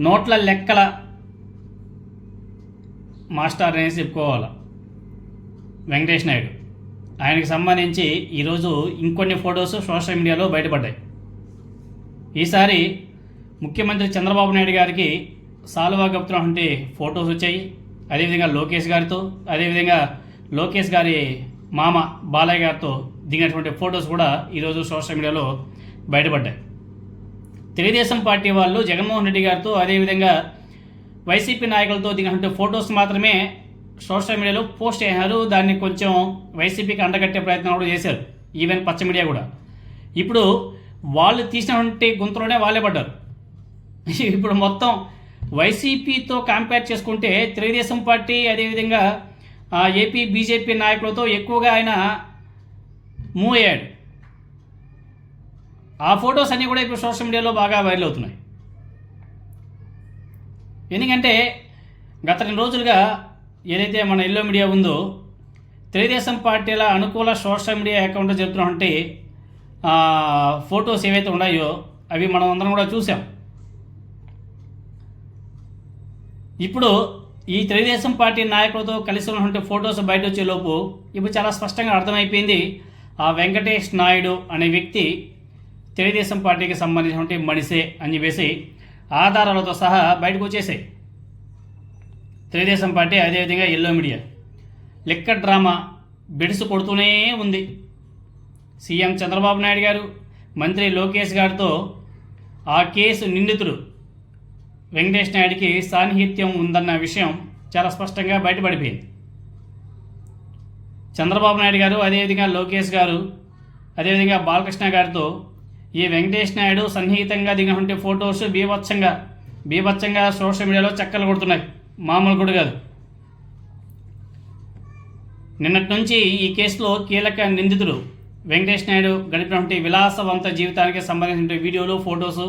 నోట్ల లెక్కల మాస్టర్ అనేసి చెప్పుకోవాలి? వెంకటేష్ నాయుడు. ఆయనకి సంబంధించి ఈరోజు ఇంకొన్ని ఫొటోస్ సోషల్ మీడియాలో బయటపడ్డాయి. ఈసారి ముఖ్యమంత్రి చంద్రబాబు నాయుడు గారికి సాల్వా గప్తున్నటువంటి ఫొటోస్ వచ్చాయి. అదేవిధంగా లోకేష్ గారితో అదేవిధంగా లోకేష్ గారి మామ బాలయ్య గారితో దిగినటువంటి ఫొటోస్ కూడా ఈరోజు సోషల్ మీడియాలో బయటపడ్డాయి. తెలుగుదేశం పార్టీ వాళ్ళు జగన్మోహన్ రెడ్డి గారితో అదేవిధంగా వైసీపీ నాయకులతో దిగినటువంటి ఫొటోస్ మాత్రమే సోషల్ మీడియాలో పోస్ట్ చేశారు. దాన్ని కొంచెం వైసీపీకి అండగట్టే ప్రయత్నం కూడా చేశారు. ఈవెన్ పచ్చ మీడియా కూడా. ఇప్పుడు వాళ్ళు తీసినటువంటి గుంతలోనే వాళ్ళే పడ్డారు. ఇప్పుడు మొత్తం వైసీపీతో కంపేర్ చేసుకుంటే తెలుగుదేశం పార్టీ అదేవిధంగా ఏపీ బీజేపీ నాయకులతో ఎక్కువగా ఆయన మూవ్ అయ్యాడు. ఆ ఫొటోస్ అన్నీ కూడా ఇప్పుడు సోషల్ మీడియాలో బాగా వైరల్ అవుతున్నాయి. ఎందుకంటే గత రెండు రోజులుగా ఏదైతే మన ఎల్లో మీడియా ఉందో తెలుగుదేశం పార్టీల అనుకూల సోషల్ మీడియా అకౌంట్ చెప్తున్నటువంటి ఫొటోస్ ఏవైతే ఉన్నాయో అవి మనం అందరం కూడా చూసాం ఇప్పుడు ఈ తెలుగుదేశం పార్టీ నాయకులతో కలిసి ఉన్నటువంటి ఫొటోస్ బయట వచ్చే లోపు ఇప్పుడు చాలా స్పష్టంగా అర్థమైపోయింది ఆ వెంకటేష్ నాయుడు అనే వ్యక్తి తెలుగుదేశం పార్టీకి సంబంధించినటువంటి మనిషే అని చెప్పేసి ఆధారాలతో సహా బయటకు వచ్చేసాయి. తెలుగుదేశం పార్టీ అదేవిధంగా ఎల్లో మీడియా లెక్క డ్రామా బిడుసు కొడుతూనే ఉంది. సీఎం చంద్రబాబు నాయుడు గారు మంత్రి లోకేష్ గారితో ఆ కేసు నిందితుడు వెంకటేష్ నాయుడికి సాన్నిహిత్యం ఉందన్న విషయం చాలా స్పష్టంగా బయటపడిపోయింది. చంద్రబాబు నాయుడు గారు అదేవిధంగా లోకేష్ గారు అదేవిధంగా బాలకృష్ణ గారితో ఈ వెంకటేష్ నాయుడు సన్నిహితంగా దిగినటువంటి ఫొటోస్ బీభత్సంగా బీభత్సంగా సోషల్ మీడియాలో చక్కలు కొడుతున్నాయి. మామూలు కూడా కాదు. నిన్నటి నుంచి ఈ కేసులో కీలక నిందితుడు వెంకటేష్ నాయుడు గడిపినటువంటి విలాసవంత జీవితానికి సంబంధించిన వీడియోలు ఫొటోసు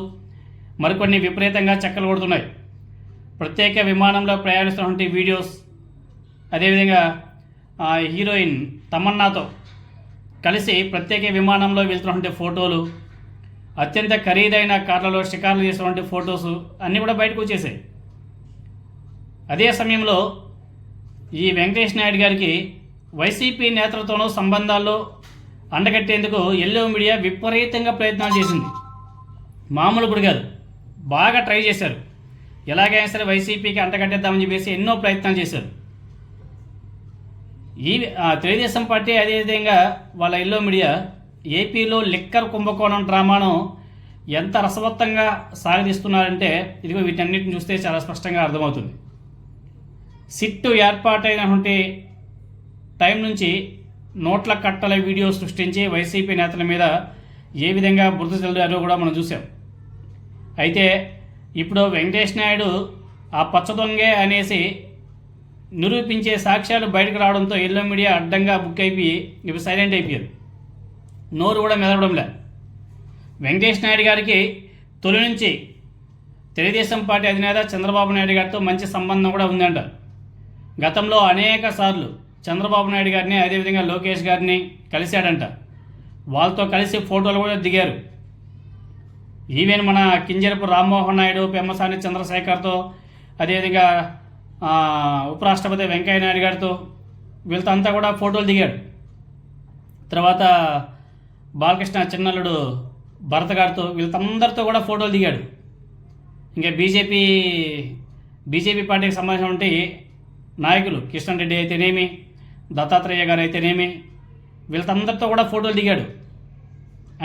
మరికొన్ని విపరీతంగా చక్కలు కొడుతున్నాయి. ప్రత్యేక విమానంలో ప్రయాణిస్తున్నటువంటి వీడియోస్ అదేవిధంగా ఆ హీరోయిన్ తమన్నాతో కలిసి ప్రత్యేక విమానంలో వెళ్తున్నటువంటి ఫోటోలు అత్యంత ఖరీదైన కార్లలో షికార్లు చేసినటువంటి ఫొటోస్ అన్నీ కూడా బయటకు వచ్చేసాయి. అదే సమయంలో ఈ వెంకటేష్ నాయుడు గారికి వైసీపీ నేతలతోనూ సంబంధాల్లో అండగట్టేందుకు ఎల్లో మీడియా విపరీతంగా ప్రయత్నాలు చేసింది. మామూలు కూడా కాదు బాగా ట్రై చేశారు. ఎలాగైనా సరే వైసీపీకి అంటగట్టేద్దామని చెప్పేసి ఎన్నో ప్రయత్నాలు చేశారు. ఈ ఆ, తెలుగుదేశం పార్టీ అదేవిధంగా వాళ్ళ ఎల్లో మీడియా ఏపీలో లిక్కర్ కుంభకోణం డ్రామాను ఎంత రసవత్తంగా సాగదీస్తున్నారంటే ఇదిగో వీటన్నిటిని చూస్తే చాలా స్పష్టంగా అర్థమవుతుంది. సిట్టు ఏర్పాటైనటువంటి టైం నుంచి నోట్ల కట్టల వీడియో సృష్టించి వైసీపీ నేతల మీద ఏ విధంగా బురద చల్లారో కూడా మనం చూసాం అయితే ఇప్పుడు వెంకటేష్ నాయుడు ఆ పచ్చదొంగే అనేసి నిరూపించే సాక్ష్యాలు బయటకు రావడంతో ఎల్లో మీడియా అడ్డంగా బుక్ అయిపోయి ఇప్పుడు సైలెంట్ అయిపోయారు. నోరు కూడా మెదవడంలే వెంకటేష్ నాయుడు గారికి తొలి నుంచి తెలుగుదేశం పార్టీ అధినేత చంద్రబాబు నాయుడు గారితో మంచి సంబంధం కూడా ఉందంట. గతంలో అనేక సార్లు చంద్రబాబు నాయుడు గారిని అదేవిధంగా లోకేష్ గారిని కలిశాడంట. వాళ్ళతో కలిసి ఫోటోలు కూడా దిగారు. ఈవెన్ మన కింజరపు రామ్మోహన్ నాయుడు పెమ్మసాని చంద్రశేఖర్తో అదేవిధంగా ఉపరాష్ట్రపతి వెంకయ్య నాయుడు గారితో వీళ్ళతో అంతా కూడా ఫోటోలు దిగాడు. తర్వాత బాలకృష్ణ చిన్నల్లుడు భరత్ గారితో వీళ్ళందరితో కూడా ఫోటోలు దిగాడు. ఇంకా బీజేపీ బీజేపీ పార్టీకి సంబంధించినటువంటి నాయకులు కిషన్ రెడ్డి అయితేనేమి దత్తాత్రేయ గారు అయితేనేమి వీళ్ళందరితో కూడా ఫోటోలు దిగాడు.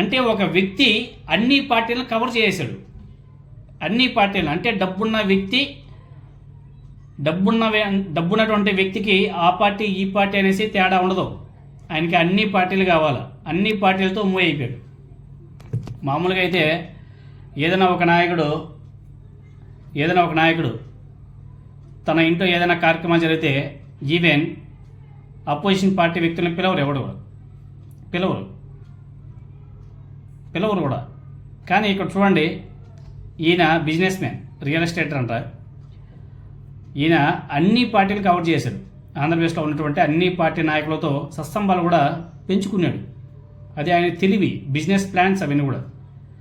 అంటే ఒక వ్యక్తి అన్ని పార్టీలను కవర్ చేసాడు అన్ని పార్టీలు అంటే డబ్బున్న వ్యక్తి డబ్బున్న డబ్బున్నటువంటి వ్యక్తికి ఆ పార్టీ ఈ పార్టీ అనేసి తేడా ఉండదు. ఆయనకి అన్ని పార్టీలు కావాలి? అన్ని పార్టీలతో మూవ్ అయిపోయాడు. మామూలుగా అయితే ఏదైనా ఒక నాయకుడు ఏదైనా ఒక నాయకుడు తన ఇంట్లో ఏదైనా కార్యక్రమం జరిగితే ఈవెన్ అపోజిషన్ పార్టీ వ్యక్తులను పిలవరు ఎవడు కూడా. పిలవరు. పిలవరు కూడా. కానీ ఇక్కడ చూడండి ఈయన బిజినెస్ మ్యాన్ రియల్ ఎస్టేట్ అంట ఈయన అన్ని పార్టీలు కవర్ చేశాడు. ఆంధ్రప్రదేశ్లో ఉన్నటువంటి అన్ని పార్టీ నాయకులతో సత్సంబాలు కూడా పెంచుకున్నాడు. అది ఆయన తెలివి బిజినెస్ ప్లాన్స్ అవన్నీ కూడా.